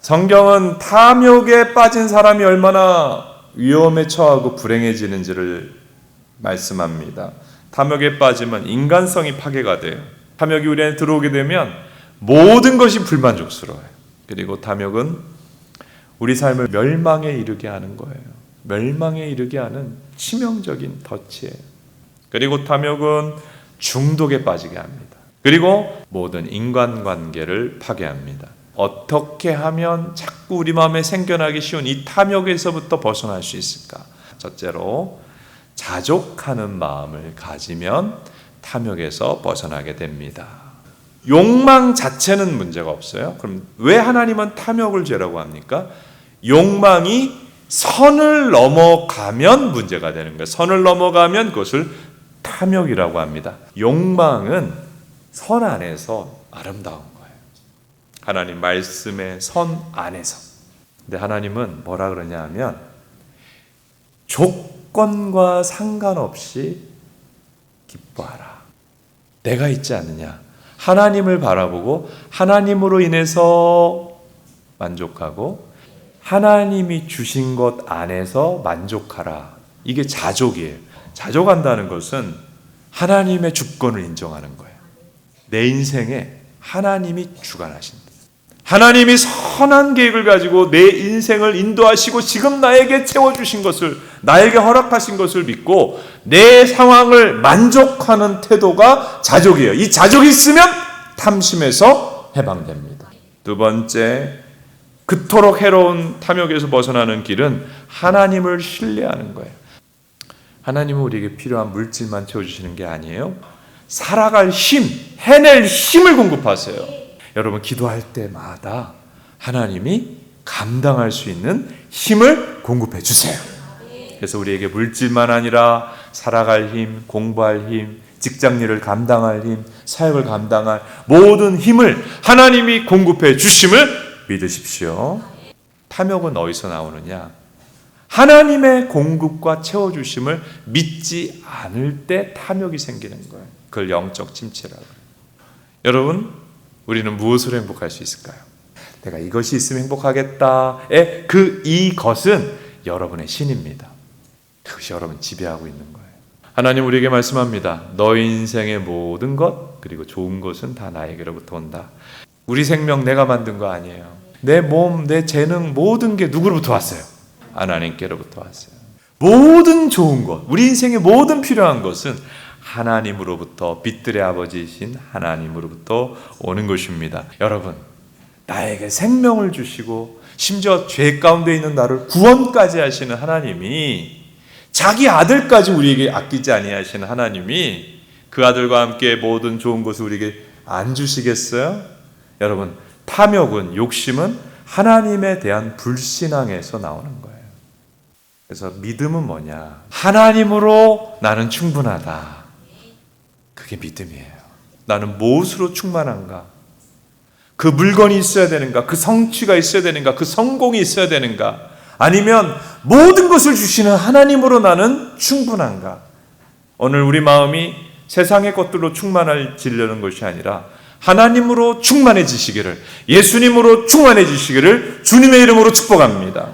성경은 탐욕에 빠진 사람이 얼마나 위험에 처하고 불행해지는지를 말씀합니다. 탐욕에 빠지면 인간성이 파괴가 돼요. 탐욕이 우리 안에 들어오게 되면 모든 것이 불만족스러워요. 그리고 탐욕은 우리 삶을 멸망에 이르게 하는 거예요. 멸망에 이르게 하는 치명적인 덫이에요. 그리고 탐욕은 중독에 빠지게 합니다. 그리고 모든 인간관계를 파괴합니다. 어떻게 하면 자꾸 우리 마음에 생겨나기 쉬운 이 탐욕에서부터 벗어날 수 있을까? 첫째로 자족하는 마음을 가지면 탐욕에서 벗어나게 됩니다. 욕망 자체는 문제가 없어요. 그럼 왜 하나님은 탐욕을 죄라고 합니까? 욕망이 선을 넘어가면 문제가 되는 거예요. 선을 넘어가면 그것을 탐욕이라고 합니다. 욕망은 선 안에서 아름다운 거예요. 하나님 말씀의 선 안에서. 근데 하나님은 뭐라 그러냐 하면 조건과 상관없이 기뻐하라. 내가 있지 않느냐. 하나님을 바라보고 하나님으로 인해서 만족하고 하나님이 주신 것 안에서 만족하라. 이게 자족이에요. 자족한다는 것은 하나님의 주권을 인정하는 거예요. 내 인생에 하나님이 주관하신다. 하나님이 선한 계획을 가지고 내 인생을 인도하시고 지금 나에게 채워주신 것을, 나에게 허락하신 것을 믿고 내 상황을 만족하는 태도가 자족이에요. 이 자족이 있으면 탐심에서 해방됩니다. 두 번째, 그토록 해로운 탐욕에서 벗어나는 길은 하나님을 신뢰하는 거예요. 하나님은 우리에게 필요한 물질만 채워주시는 게 아니에요. 살아갈 힘, 해낼 힘을 공급하세요. 여러분, 기도할 때마다 하나님이 감당할 수 있는 힘을 공급해 주세요. 그래서 우리에게 물질만 아니라 살아갈 힘, 공부할 힘, 직장 일을 감당할 힘, 사역을 감당할 모든 힘을 하나님이 공급해 주심을 믿으십시오. 탐욕은 어디서 나오느냐? 하나님의 공급과 채워주심을 믿지 않을 때 탐욕이 생기는 거예요. 그걸 영적 침체라고. 여러분, 우리는 무엇으로 행복할 수 있을까요? 내가 이것이 있으면 행복하겠다의 그 이것은 여러분의 신입니다. 그것이 여러분 지배하고 있는 거예요. 하나님 우리에게 말씀합니다. 너희 인생의 모든 것 그리고 좋은 것은 다 나에게로부터 온다. 우리 생명 내가 만든 거 아니에요. 내 몸, 내 재능 모든 게 누구로부터 왔어요? 하나님께로부터 왔어요. 모든 좋은 것, 우리 인생의 모든 필요한 것은 하나님으로부터 빛들의 아버지이신 하나님으로부터 오는 것입니다. 여러분, 나에게 생명을 주시고 심지어 죄 가운데 있는 나를 구원까지 하시는 하나님이 자기 아들까지 우리에게 아끼지 아니하시는 하나님이 그 아들과 함께 모든 좋은 것을 우리에게 안 주시겠어요? 여러분, 탐욕은 욕심은 하나님에 대한 불신앙에서 나오는 거예요. 그래서 믿음은 뭐냐? 하나님으로 나는 충분하다. 그게 믿음이에요. 나는 무엇으로 충만한가? 그 물건이 있어야 되는가? 그 성취가 있어야 되는가? 그 성공이 있어야 되는가? 아니면 모든 것을 주시는 하나님으로 나는 충분한가? 오늘 우리 마음이 세상의 것들로 충만해지려는 것이 아니라 하나님으로 충만해지시기를 예수님으로 충만해지시기를 주님의 이름으로 축복합니다.